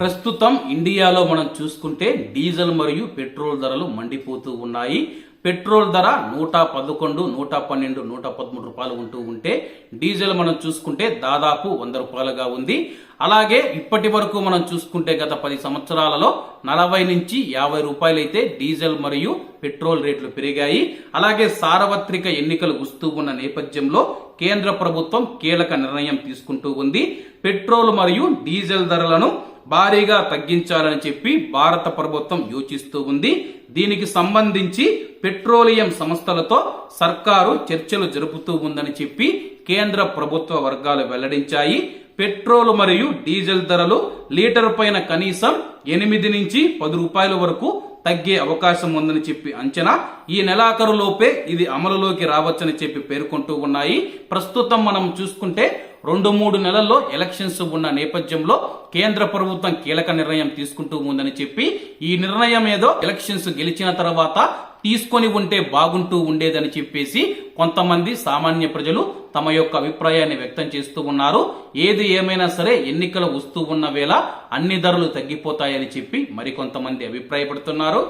ప్రస్తుతం ఇండియాలో మనం చూసుకుంటే డీజిల్ మరియు పెట్రోల్ ధరలు మండిపోతూ ఉన్నాయి. పెట్రోల్ ధర నూట పదకొండు నూట పన్నెండు నూట పదమూడు రూపాయలు ఉంటూ ఉంటే డీజిల్ మనం చూసుకుంటే దాదాపు వంద రూపాయలుగా ఉంది. అలాగే ఇప్పటి వరకు మనం చూసుకుంటే గత పది సంవత్సరాలలో నలభై నుంచి యాభై రూపాయలైతే డీజిల్ మరియు పెట్రోల్ రేట్లు పెరిగాయి. అలాగే సార్వత్రిక ఎన్నికలు వస్తూ ఉన్న నేపథ్యంలో కేంద్ర ప్రభుత్వం కీలక నిర్ణయం తీసుకుంటూ ఉంది. పెట్రోల్ మరియు డీజిల్ ధరలను భారీగా తగ్గించాలని చెప్పి భారత ప్రభుత్వం యోచిస్తూ ఉంది. దీనికి సంబంధించి పెట్రోలియం సంస్థలతో సర్కారు చర్చలు జరుపుతూ ఉందని చెప్పి కేంద్ర ప్రభుత్వ వర్గాలు వెల్లడించాయి. పెట్రోల్ మరియు డీజిల్ ధరలు లీటర్ పైన కనీసం ఎనిమిది నుంచి పది రూపాయల వరకు తగ్గే అవకాశం ఉందని చెప్పి అంచనా. ఈ నెలాఖరు లోపే ఇది అమలులోకి రావచ్చని చెప్పి పేర్కొంటూ ఉన్నాయి. ప్రస్తుతం మనం చూసుకుంటే రెండు మూడు నెలల్లో ఎలక్షన్స్ ఉన్న నేపథ్యంలో కేంద్ర ప్రభుత్వం కీలక నిర్ణయం తీసుకుంటూ ఉందని చెప్పి ఈ నిర్ణయం ఏదో ఎలక్షన్స్ గెలిచిన తర్వాత తీసుకొని ఉంటే బాగుంటూ ఉండేదని చెప్పేసి కొంతమంది సామాన్య ప్రజలు తమ యొక్క అభిప్రాయాన్ని వ్యక్తం చేస్తూ ఉన్నారు. ఏది ఏమైనా సరే ఎన్నికలు వస్తూ ఉన్న వేళ అన్ని ధరలు తగ్గిపోతాయని చెప్పి మరికొంతమంది అభిప్రాయపడుతున్నారు.